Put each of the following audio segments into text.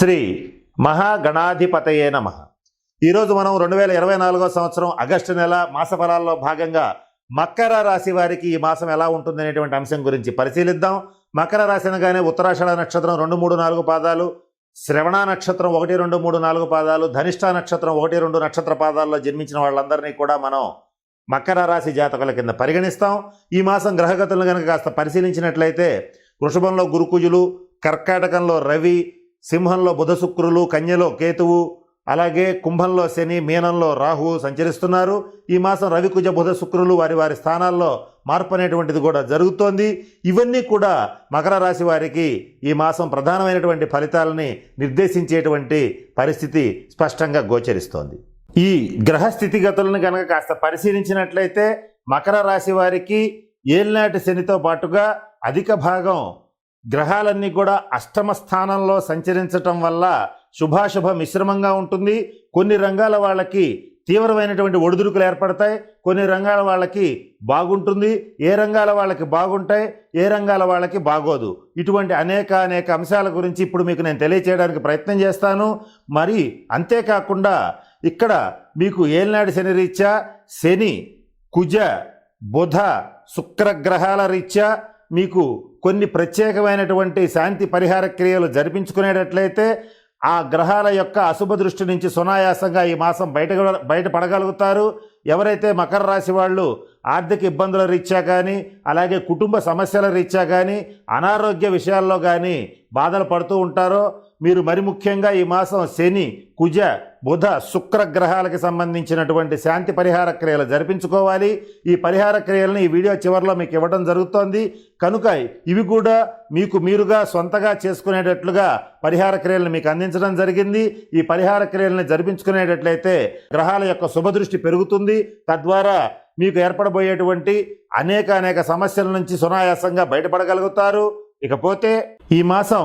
శ్రీ మహాగణాధిపతయే నమ. ఈరోజు మనం రెండు వేల ఇరవై నాలుగో సంవత్సరం ఆగస్టు నెల మాస ఫలాల్లో భాగంగా మకర రాశి వారికి ఈ మాసం ఎలా ఉంటుంది అనేటువంటి అంశం గురించి పరిశీలిద్దాం. మకర రాశి అనగానే ఉత్తరాషాఢ నక్షత్రం రెండు మూడు నాలుగు పాదాలు శ్రవణ నక్షత్రం ఒకటి రెండు మూడు నాలుగు పాదాలు ధనిష్ట నక్షత్రం ఒకటి రెండు నక్షత్ర పాదాల్లో జన్మించిన వాళ్ళందరినీ కూడా మనం మకర రాశి జాతకుల కింద పరిగణిస్తాం. ఈ మాసం గ్రహగతులను కనుక కాస్త పరిశీలించినట్లయితే వృషభంలో గురుకుజులు కర్కాటకంలో రవి సింహంలో బుధ శుక్రులు కన్యలో కేతువు అలాగే కుంభంలో శని మీనంలో రాహువు సంచరిస్తున్నారు. ఈ మాసం రవికుజ బుధ శుక్రులు వారి వారి స్థానాల్లో మార్పు అనేటువంటిది కూడా జరుగుతోంది. ఇవన్నీ కూడా మకర రాశి వారికి ఈ మాసం ప్రధానమైనటువంటి ఫలితాలని నిర్దేశించేటువంటి పరిస్థితి స్పష్టంగా గోచరిస్తోంది. ఈ గ్రహ స్థితిగతులను కనుక కాస్త పరిశీలించినట్లయితే మకర రాశి వారికి ఏలినాటి శనితో పాటుగా అధిక భాగం గ్రహాలన్నీ కూడా అష్టమ స్థానంలో సంచరించటం వల్ల శుభాశుభ మిశ్రమంగా ఉంటుంది. కొన్ని రంగాల వాళ్ళకి తీవ్రమైనటువంటి ఒడిదుడుకులు ఏర్పడతాయి. కొన్ని రంగాల వాళ్ళకి బాగుంటుంది. ఏ రంగాల వాళ్ళకి బాగుంటాయి? ఏ రంగాల వాళ్ళకి బాగోదు. ఇటువంటి అనేక అనేక అంశాల గురించి ఇప్పుడు మీకు నేను తెలియచేయడానికి ప్రయత్నం చేస్తాను. మరి అంతేకాకుండా ఇక్కడ మీకు ఏలినాడు శని రీత్యా శని కుజ బుధ శుక్రగ్రహాల రీత్యా మీకు కొన్ని ప్రత్యేకమైనటువంటి శాంతి పరిహార క్రియలు జరిపించుకునేటట్లయితే ఆ గ్రహాల యొక్క అశుభ దృష్టి నుంచి సునాయాసంగా ఈ మాసం బయట బయటపడగలుగుతారు ఎవరైతే మకర రాశి వాళ్ళు ఆర్థిక ఇబ్బందుల రీత్యా కానీ అలాగే కుటుంబ సమస్యల రీత్యా కానీ అనారోగ్య విషయాల్లో కానీ బాధలు పడుతూ ఉంటారో మీరు మరి ముఖ్యంగా ఈ మాసం శని కుజ బుధ శుక్ర గ్రహాలకి సంబంధించినటువంటి శాంతి పరిహార క్రియలు జరిపించుకోవాలి. ఈ పరిహార క్రియలను ఈ వీడియో చివరిలో మీకు ఇవ్వడం జరుగుతోంది. కనుక ఇవి కూడా మీకు మీరుగా సొంతగా చేసుకునేటట్లుగా పరిహార క్రియలను మీకు అందించడం జరిగింది. ఈ పరిహార క్రియలను జరిపించుకునేటట్లయితే గ్రహాల యొక్క శుభదృష్టి పెరుగుతుంది. తద్వారా మీకు ఏర్పడబోయేటువంటి అనేక అనేక సమస్యల నుంచి సునాయాసంగా బయటపడగలుగుతారు. ఇకపోతే ఈ మాసం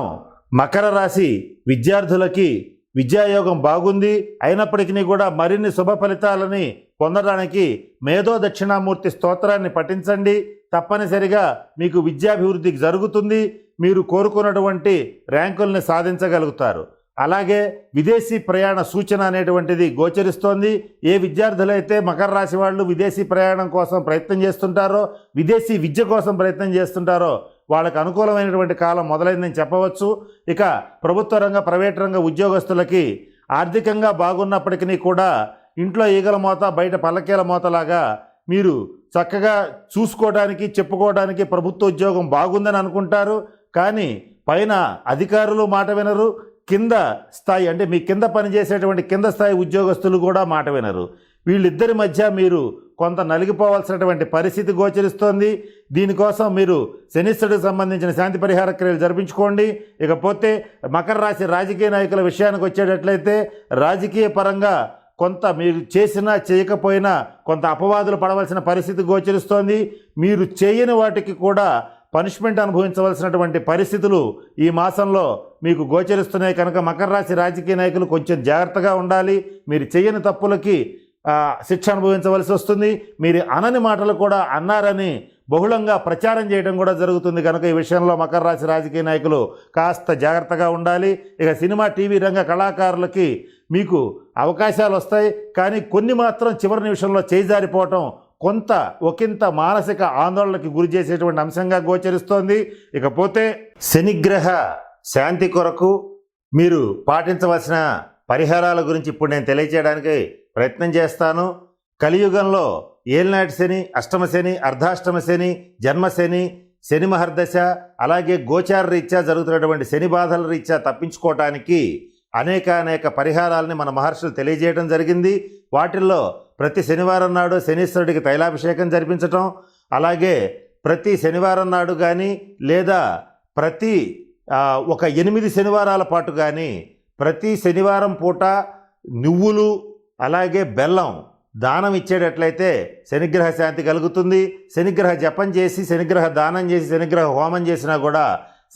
మకర రాశి విద్యార్థులకి విద్యాయోగం బాగుంది అయినప్పటికీ కూడా మరిన్ని శుభ ఫలితాలని పొందడానికి మేధో దక్షిణామూర్తి స్తోత్రాన్ని పఠించండి. తప్పనిసరిగా మీకు విద్యాభివృద్ధి జరుగుతుంది మీరు కోరుకున్నటువంటి ర్యాంకుల్ని సాధించగలుగుతారు. అలాగే విదేశీ ప్రయాణ సూచన అనేటువంటిది గోచరిస్తోంది. ఏ విద్యార్థులైతే మకర రాశి వాళ్ళు విదేశీ ప్రయాణం కోసం ప్రయత్నం చేస్తుంటారో విదేశీ విద్య కోసం ప్రయత్నం చేస్తుంటారో వాళ్ళకు అనుకూలమైనటువంటి కాలం మొదలైందని చెప్పవచ్చు. ఇక ప్రభుత్వ రంగ ప్రైవేట్ రంగ ఉద్యోగస్తులకి ఆర్థికంగా బాగున్నప్పటికీ కూడా ఇంట్లో ఈగల మోత బయట పల్లకీల మోతలాగా మీరు చక్కగా చూసుకోవడానికి చెప్పుకోవడానికి ప్రభుత్వ ఉద్యోగం బాగుందని అనుకుంటారు. కానీ పైన అధికారులు మాట వినరు. కింద స్థాయి అంటే మీ కింద పనిచేసేటువంటి కింద స్థాయి ఉద్యోగస్తులు కూడా మాట వినరు. వీళ్ళిద్దరి మధ్య మీరు కొంత నలిగిపోవాల్సినటువంటి పరిస్థితి గోచరిస్తోంది. దీనికోసం మీరు శనిశ్వరుడికి సంబంధించిన శాంతి పరిహార క్రియలు జరిపించుకోండి. ఇకపోతే మకర రాశి రాజకీయ నాయకుల విషయానికి వచ్చేటట్లయితే రాజకీయ పరంగా కొంత మీరు చేసినా చేయకపోయినా కొంత అపవాదులు పడవలసిన పరిస్థితి గోచరిస్తోంది. మీరు చేయని వాటికి కూడా పనిష్మెంట్ అనుభవించవలసినటువంటి పరిస్థితులు ఈ మాసంలో మీకు గోచరిస్తున్నాయి. కనుక మకర రాశి రాజకీయ నాయకులు కొంచెం జాగ్రత్తగా ఉండాలి. మీరు చేయని తప్పులకి శిక్ష అనుభవించవలసి వస్తుంది. మీరు అనని మాటలు కూడా అన్నారని బహుళంగా ప్రచారం చేయడం కూడా జరుగుతుంది. కనుక ఈ విషయంలో మకర రాశి రాజకీయ నాయకులు కాస్త జాగ్రత్తగా ఉండాలి. ఇక సినిమా టీవీ రంగ కళాకారులకి మీకు అవకాశాలు వస్తాయి. కానీ కొన్ని మాత్రం చివరి నిమిషంలో చేజారిపోవటం కొంత ఒకంత మానసిక ఆందోళనకి గురి చేసేటువంటి అంశంగా గోచరిస్తోంది. ఇకపోతే శనిగ్రహ శాంతి కొరకు మీరు పాటించవలసిన పరిహారాల గురించి ఇప్పుడు నేను తెలియచేయడానికి ప్రయత్నం చేస్తాను. కలియుగంలో ఏలినాటి శని అష్టమ శని అర్ధాష్టమ శని జన్మశని శని మహర్దశ అలాగే గోచార రీత్యా జరుగుతున్నటువంటి శని బాధల రీత్యా తప్పించుకోవటానికి అనేక అనేక పరిహారాలని మన మహర్షులు తెలియజేయడం జరిగింది. వాటిల్లో ప్రతి శనివారం నాడు శనీశ్వరుడికి తైలాభిషేకం జరిపించటం అలాగే ప్రతి శనివారం నాడు కానీ లేదా ప్రతి ఒక ఎనిమిది శనివారాల పాటు కానీ ప్రతి శనివారం పూట నువ్వులు అలాగే బెల్లం దానం ఇచ్చేటట్లయితే శనిగ్రహ శాంతి కలుగుతుంది. శనిగ్రహ జపం చేసి శనిగ్రహ దానం చేసి శనిగ్రహ హోమం చేసినా కూడా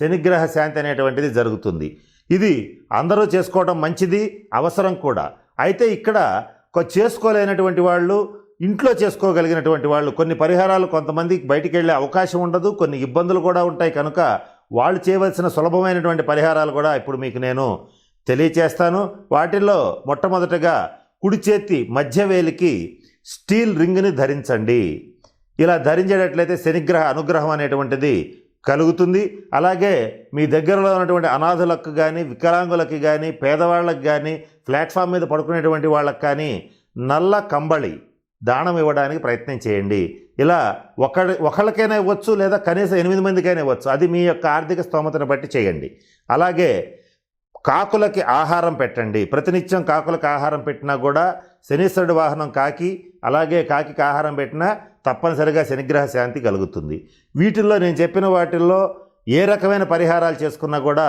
శనిగ్రహ శాంతి అనేటువంటిది జరుగుతుంది. ఇది అందరూ చేసుకోవడం మంచిది అవసరం కూడా. అయితే ఇక్కడ చేసుకోలేనటువంటి వాళ్ళు ఇంట్లో చేసుకోగలిగినటువంటి వాళ్ళు కొన్ని పరిహారాలు కొంతమంది బయటికి వెళ్ళే అవకాశం ఉండదు కొన్ని ఇబ్బందులు కూడా ఉంటాయి. కనుక వాళ్ళు చేయవలసిన సులభమైనటువంటి పరిహారాలు కూడా ఇప్పుడు మీకు నేను తెలియచేస్తాను. వాటిల్లో మొట్టమొదటగా కుడి చేతి మధ్య వేలికి స్టీల్ రింగ్ని ధరించండి. ఇలా ధరించేటట్లయితే శనిగ్రహ అనుగ్రహం అనేటువంటిది కలుగుతుంది. అలాగే మీ దగ్గరలో ఉన్నటువంటి అనాథులకు కానీ వికలాంగులకి కానీ పేదవాళ్ళకి కానీ ప్లాట్ఫామ్ మీద పడుకునేటువంటి వాళ్ళకి కానీ నల్ల కంబళి దానం ఇవ్వడానికి ప్రయత్నం చేయండి. ఇలా ఒక ఒకళ్ళకైనా ఇవ్వచ్చు లేదా కనీసం ఎనిమిది మందికైనా ఇవ్వచ్చు. అది మీ యొక్క ఆర్థిక స్తోమతను బట్టి చేయండి. అలాగే కాకులకి ఆహారం పెట్టండి. ప్రతినిత్యం కాకులకు ఆహారం పెట్టినా కూడా శనీశ్వరుడి వాహనం కాకి అలాగే కాకికి ఆహారం పెట్టినా తప్పనిసరిగా శనిగ్రహ శాంతి కలుగుతుంది. వీటిల్లో నేను చెప్పిన వాటిల్లో ఏ రకమైన పరిహారాలు చేసుకున్నా కూడా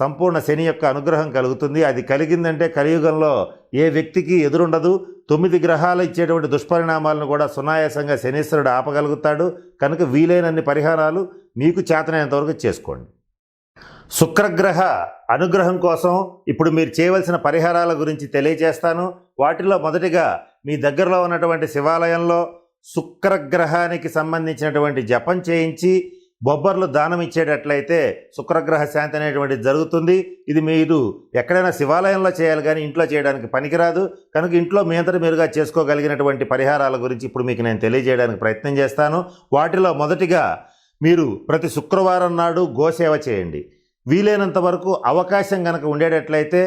సంపూర్ణ శని యొక్క అనుగ్రహం కలుగుతుంది. అది కలిగిందంటే కలియుగంలో ఏ వ్యక్తికి ఎదురుండదు. తొమ్మిది గ్రహాలు ఇచ్చేటువంటి దుష్పరిణామాలను కూడా సునాయాసంగా శనీశ్వరుడు ఆపగలుగుతాడు. కనుక వీలైనన్ని పరిహారాలు మీకు చేతనైనంతవరకు చేసుకోండి. శుక్రగ్రహ అనుగ్రహం కోసం ఇప్పుడు మీరు చేయవలసిన పరిహారాల గురించి తెలియజేస్తాను. వాటిలో మొదటిగా మీ దగ్గరలో ఉన్నటువంటి శివాలయంలో శుక్రగ్రహానికి సంబంధించినటువంటి జపం చేయించి బొబ్బర్లు దానం ఇచ్చేటట్లయితే శుక్రగ్రహ శాంతి అనేటువంటిది జరుగుతుంది. ఇది మీరు ఎక్కడైనా శివాలయంలో చేయాలి కానీ ఇంట్లో చేయడానికి పనికిరాదు. కనుక ఇంట్లో మీ అంతటి మీరుగా చేసుకోగలిగినటువంటి పరిహారాల గురించి ఇప్పుడు మీకు నేను తెలియజేయడానికి ప్రయత్నం చేస్తాను. వాటిలో మొదటిగా మీరు ప్రతి శుక్రవారం నాడు గోసేవ చేయండి. వీలైనంత వరకు అవకాశం కనుక ఉండేటట్లయితే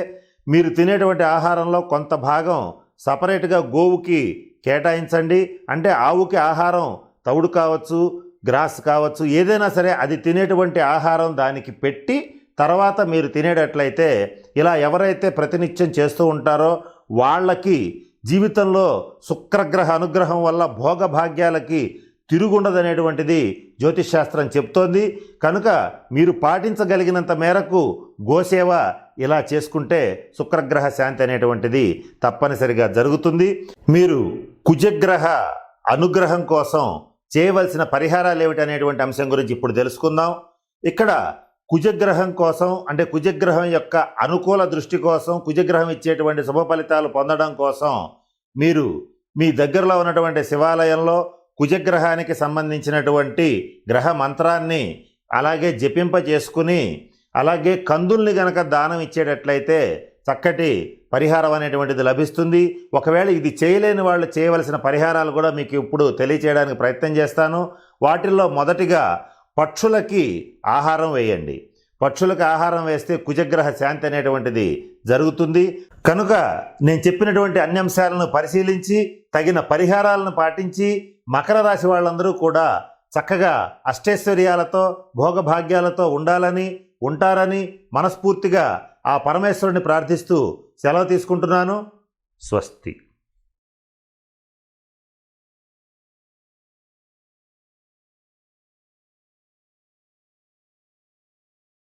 మీరు తినేటువంటి ఆహారంలో కొంత భాగం సపరేట్గా గోవుకి కేటాయించండి. అంటే ఆవుకి ఆహారం తవుడు కావచ్చు గ్రాస్ కావచ్చు ఏదైనా సరే అది తినేటువంటి ఆహారం దానికి పెట్టి తర్వాత మీరు తినేటట్లయితే ఇలా ఎవరైతే ప్రతినిత్యం చేస్తూ ఉంటారో వాళ్ళకి జీవితంలో శుక్రగ్రహ అనుగ్రహం వల్ల భోగభాగ్యాలకి తిరుగుండదనేటువంటిది జ్యోతిష్ శాస్త్రం చెప్తోంది. కనుక మీరు పాటించగలిగినంత మేరకు గోసేవ ఇలా చేసుకుంటే శుక్రగ్రహ శాంతి అనేటువంటిది తప్పనిసరిగా జరుగుతుంది. మీరు కుజగ్రహ అనుగ్రహం కోసం చేయవలసిన పరిహారాలు ఏమిటి అనేటువంటి అంశం గురించి ఇప్పుడు తెలుసుకుందాం. ఇక్కడ కుజగ్రహం కోసం అంటే కుజగ్రహం యొక్క అనుకూల దృష్టి కోసం కుజగ్రహం ఇచ్చేటువంటి శుభ ఫలితాలు పొందడం కోసం మీరు మీ దగ్గరలో ఉన్నటువంటి శివాలయంలో కుజగ్రహానికి సంబంధించినటువంటి గ్రహ మంత్రాన్ని అలాగే జపింప చేసుకుని అలాగే కందుల్ని గనక దానం ఇచ్చేటట్లయితే చక్కటి పరిహారం అనేటువంటిది లభిస్తుంది. ఒకవేళ ఇది చేయలేని వాళ్ళు చేయవలసిన పరిహారాలు కూడా మీకు ఇప్పుడు తెలియచేయడానికి ప్రయత్నం చేస్తాను. వాటిల్లో మొదటిగా పక్షులకి ఆహారం వేయండి. పక్షులకు ఆహారం వేస్తే కుజగ్రహ శాంతి అనేటువంటిది జరుగుతుంది. కనుక నేను చెప్పినటువంటి అన్ని అంశాలను పరిశీలించి తగిన పరిహారాలను పాటించి మకర రాశి వాళ్ళందరూ కూడా చక్కగా అష్టైశ్వర్యాలతో భోగభాగ్యాలతో ఉండాలని ఉంటారని మనస్ఫూర్తిగా ఆ పరమేశ్వరుని ప్రార్థిస్తూ సెలవు తీసుకుంటున్నాను. స్వస్తి.